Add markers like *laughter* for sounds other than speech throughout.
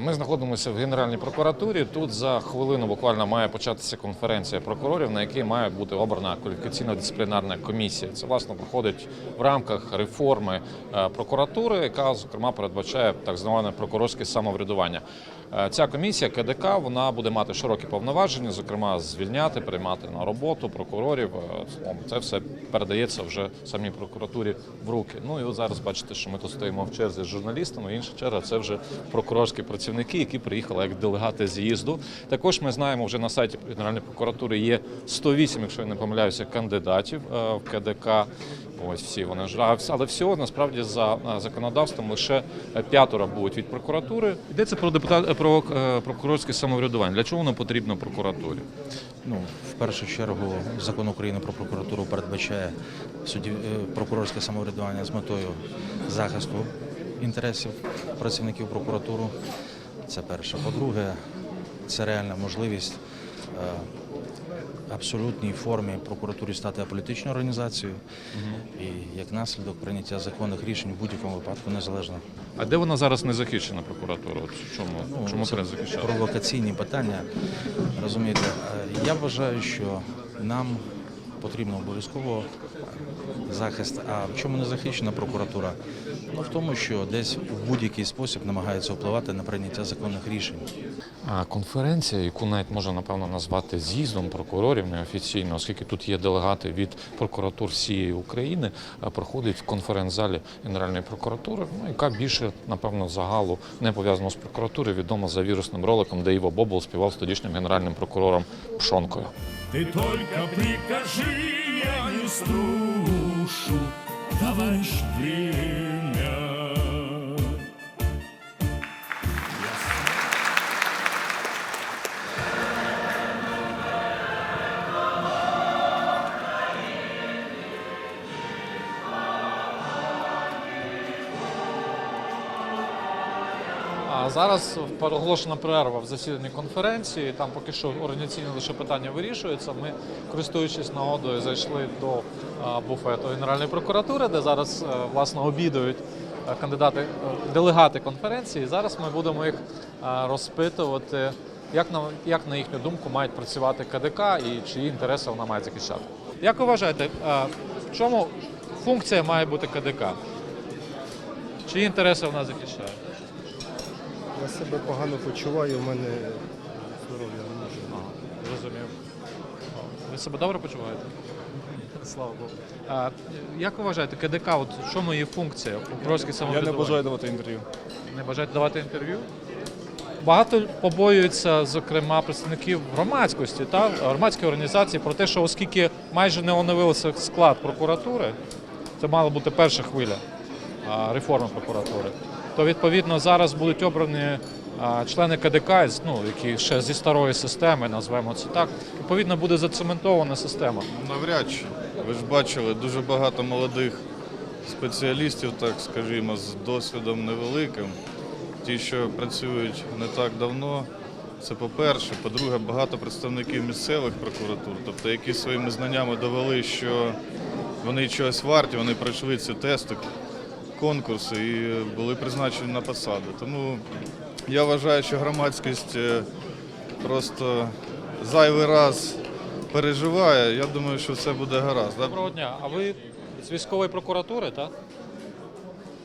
Ми знаходимося в Генеральній прокуратурі. Тут за хвилину буквально має початися конференція прокурорів, на якій має бути обрана кваліфікаційно-дисциплінарна комісія. Це власне проходить в рамках реформи е, прокуратури, яка зокрема передбачає так зване прокурорське самоврядування. Е, Ця комісія КДК вона буде мати широкі повноваження, зокрема звільняти, приймати на роботу прокурорів. Е, Це все передається вже самій прокуратурі в руки. Ну і от зараз бачите, що ми тут стоїмо в черзі з журналістами. Інша черга це вже прокурорські працівники, які приїхали як делегати з'їзду. Також ми знаємо, вже на сайті Генеральної прокуратури є 108, якщо я не помиляюся, кандидатів е, в КДК. Ось всі вони ж але всього насправді за е, законодавством лише п'ятеро будуть від прокуратури. Йдеться про депутат про е, прокурорське самоврядування. Для чого воно потрібно прокуратурі? Ну, в першу чергу, закон України про прокуратуру передбачає судді, е, прокурорське самоврядування з метою захисту інтересів працівників прокуратури. Це перше. По-друге, це реальна можливість е, абсолютній формі прокуратурі стати аполітичною організацією і як наслідок прийняття законних рішень в будь-якому випадку незалежно А де вона зараз не захищена прокуратура? От чому Ну, чому це захищати? провокаційні питання. Розумієте, Е, я вважаю, що нам потрібно обов'язково захист. А в чому не захищена прокуратура? Ну в тому, що десь в будь-який спосіб намагається впливати на прийняття законних рішень. А конференція, яку навіть можна напевно назвати з'їздом прокурорів неофіційно, оскільки тут є делегати від прокуратур всієї України, проходить в конференц-залі Генеральної прокуратури, ну, яка більше, напевно, загалу не пов'язана з прокуратурою, відома за вірусним роликом, де Іво Бобол співав з тодішнім генеральним прокурором Пшонкою. Ты только прикажи, я не струшу, товарищ время. А зараз оголошена перерва в засіданні конференції. Там поки що організаційне лише питання вирішується. Ми, користуючись нагодою, зайшли до буфету Генеральної прокуратури, де зараз е, власне обідають е, кандидати, е, делегати конференції. Зараз ми будемо їх е, розпитувати, як на як на їхню думку мають працювати КДК і чиї інтереси вона має захищати. Як вважаєте, е, в чому функція має бути КДК? Чиї інтереси вона захищає? Я себе погано почуваю, у мене здоров'я не може. Зрозумів. Ви себе добре почуваєте? *laughs* Слава Богу. А, як ви вважаєте, КДК, от в чому її функція? Прокурорське Я не самоврядування? бажаю давати інтерв'ю. Не бажаєте давати інтерв'ю? Багато побоюються, зокрема, представників громадськості та громадської організації про те, що оскільки майже не оновився склад прокуратури, це мала бути перша хвиля а, реформи прокуратури, то відповідно зараз будуть обрані члени КДК, ну, які ще зі старої системи, назвемо це так. Відповідно, буде зацементована система. Навряд чи. Ви ж бачили дуже багато молодих спеціалістів, так скажімо, з досвідом невеликим. Ті, що працюють не так давно. Це по-перше. По-друге, багато представників місцевих прокуратур, тобто які своїми знаннями довели, що вони чогось варті, вони пройшли ці тести, конкурси і були призначені на посади. Тому я вважаю, що громадськість е, просто зайвий раз переживає. Я думаю, що все буде гаразд. Доброго дня. А ви з військової прокуратури, так?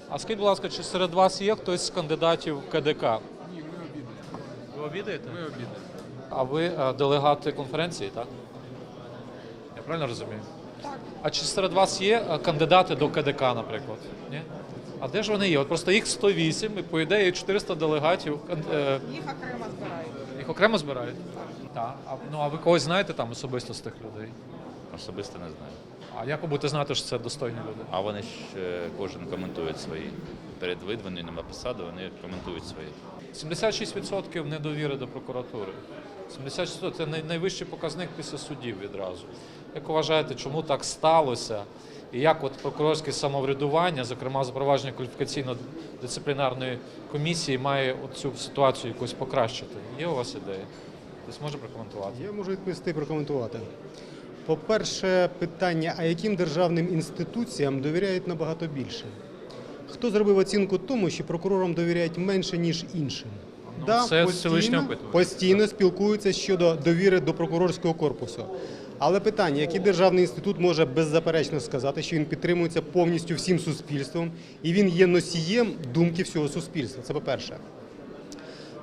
А скажіть, будь ласка, чи серед вас є хтось з кандидатів КДК? Ні, ми обідаємо. Ви обідаєте? Ми обідаємо. А ви е, делегати конференції, так? Я правильно розумію? Так. А чи серед вас є е, кандидати до КДК, наприклад? Ні? А де ж вони є? От просто їх 108, і по ідеї 400 делегатів. е, Їх окремо збирають. Їх окремо збирають? Так. А, ну, а ви когось знаєте там особисто з тих людей? Особисто не знаю. А як ви будете знати, що це достойні люди? А вони ж е, кожен коментує свої. Перед видванням на посаду вони коментують свої. 76% недовіри до прокуратури. 76% – це най- найвищий показник після судів відразу. Як ви вважаєте, чому так сталося? І як от прокурорське самоврядування, зокрема запровадження кваліфікаційно-дисциплінарної комісії, має цю ситуацію якось покращити? Є у вас ідеї? Хтось може прокоментувати? Я можу відповісти і прокоментувати. По-перше, питання, а яким державним інституціям довіряють набагато більше? Хто зробив оцінку тому, що прокурорам довіряють менше, ніж іншим? Да, це постійно, постійно спілкуються щодо довіри до прокурорського корпусу. Але питання, який державний інститут може беззаперечно сказати, що він підтримується повністю всім суспільством і він є носієм думки всього суспільства. Це по-перше.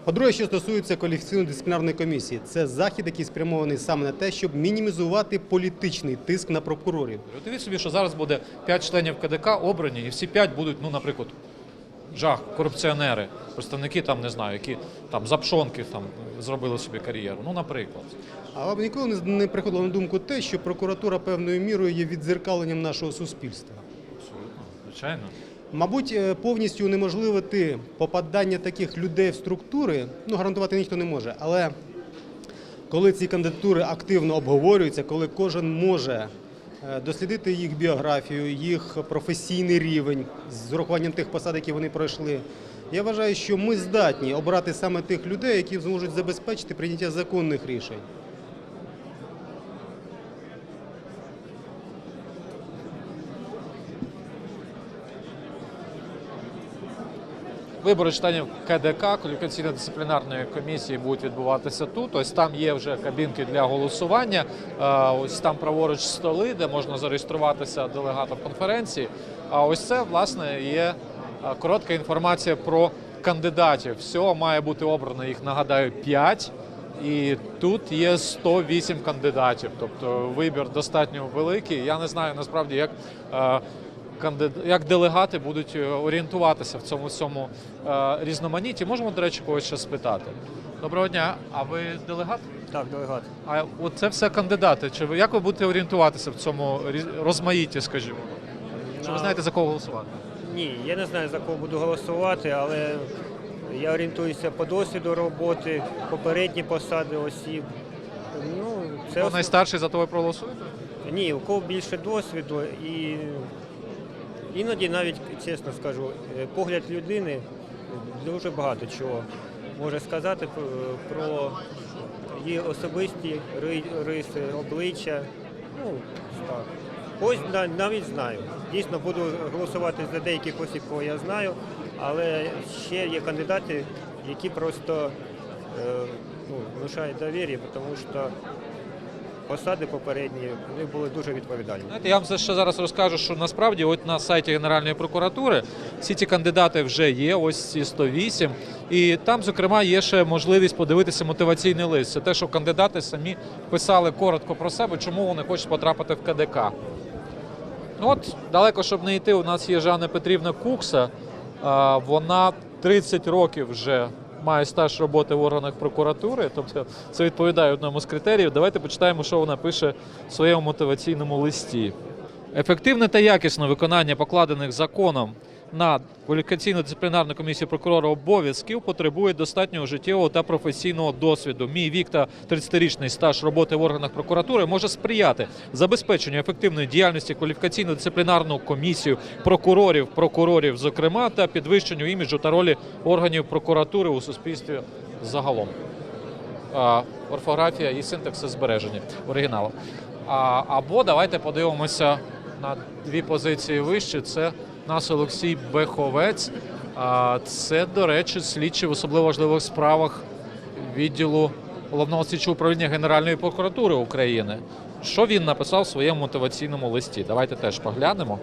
По-друге, що стосується кваліфікаційно-дисциплінарної комісії, це захід, який спрямований саме на те, щоб мінімізувати політичний тиск на прокурорів. Уявіть собі, що зараз буде 5 членів КДК обрані, і всі 5 будуть, ну, наприклад, жах, корупціонери, представники там, не знаю, які там запшонки там зробили собі кар'єру. Ну, наприклад. А вам ніколи не- приходило на думку те, що прокуратура певною мірою є віддзеркаленням нашого суспільства? Абсолютно, Звичайно. Мабуть, е, повністю унеможливити попадання таких людей в структури, ну гарантувати ніхто не може. Але коли ці кандидатури активно обговорюються, коли кожен може дослідити їх біографію, їх професійний рівень з урахуванням тих посад, які вони пройшли, я вважаю, що ми здатні обрати саме тих людей, які зможуть забезпечити прийняття законних рішень. Вибори членів КДК, кваліфікаційно-дисциплінарної комісії, будуть відбуватися тут. Ось там є вже кабінки для голосування. Е, Ось там праворуч столи, де можна зареєструватися делегатом конференції. А ось це власне є е, коротка інформація про кандидатів. Всього має бути обрано їх, нагадаю, 5. І тут є 108 кандидатів, тобто вибір достатньо великий. Я не знаю насправді, як е, як делегати будуть е, орієнтуватися в цьому всьому е, різноманітті. Можемо, до речі, когось ще спитати. Доброго дня, а ви делегат? Так, делегат. А от це все кандидати. Чи ви як ви будете орієнтуватися в цьому розмаїтті, скажімо? Чи ви знаєте за кого голосувати? Ні, я не знаю за кого буду голосувати, але я орієнтуюся по досвіду роботи, попередні посади осіб. Ну, це Хто найстарший за того і проголосуєте? ні, у кого більше досвіду і іноді навіть чесно скажу, е, погляд людини дуже багато чого може сказати про її особисті риси, обличчя. Ну, так. Ось навіть знаю. Дійсно буду голосувати за деяких осіб, кого я знаю, але ще є кандидати, які просто е, ну, внушають довір'я, тому що посади попередні вони були дуже відповідальні. Знаєте, я вам ще зараз розкажу, що насправді от на сайті Генеральної прокуратури всі ці кандидати вже є, ось ці 108. І там, зокрема, є ще можливість подивитися мотиваційний лист. Це те, що кандидати самі писали коротко про себе, чому вони хочуть потрапити в КДК. Ну От далеко, щоб не йти, у нас є Жанна Петрівна Кукса. Вона 30 років вже має стаж роботи в органах прокуратури, тобто це відповідає одному з критеріїв. Давайте почитаємо, що вона пише в своєму мотиваційному листі. Ефективне та якісне виконання покладених законом на кваліфікаційно-дисциплінарну комісію прокурора обов'язків потребує достатнього життєвого та професійного досвіду. Мій вік та 30-річний стаж роботи в органах прокуратури може сприяти забезпеченню ефективної діяльності кваліфікаційно-дисциплінарну комісію прокурорів, прокурорів, зокрема, та підвищенню іміджу та ролі органів прокуратури у суспільстві загалом. Орфографія і синтаксис збережені оригіналом. Або давайте подивимося на дві позиції вище. Це нас Олексій Беховець. А, це, до речі, слідчий в особливо важливих справах відділу головного слідчого управління Генеральної прокуратури України. Що він написав в своєму мотиваційному листі? Давайте теж поглянемо.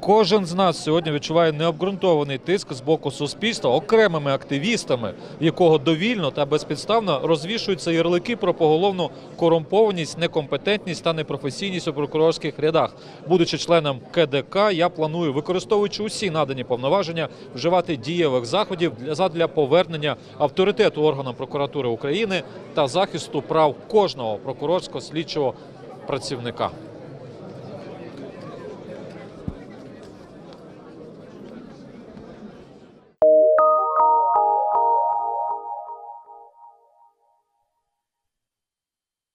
Кожен з нас сьогодні відчуває необґрунтований тиск з боку суспільства окремими активістами, якого довільно та безпідставно розвішуються ярлики про поголовну корумпованість, некомпетентність та непрофесійність у прокурорських рядах. Будучи членом КДК, я планую, використовуючи усі надані повноваження, вживати дієвих заходів для повернення авторитету органам прокуратури України та захисту прав кожного прокурорського слідчого працівника.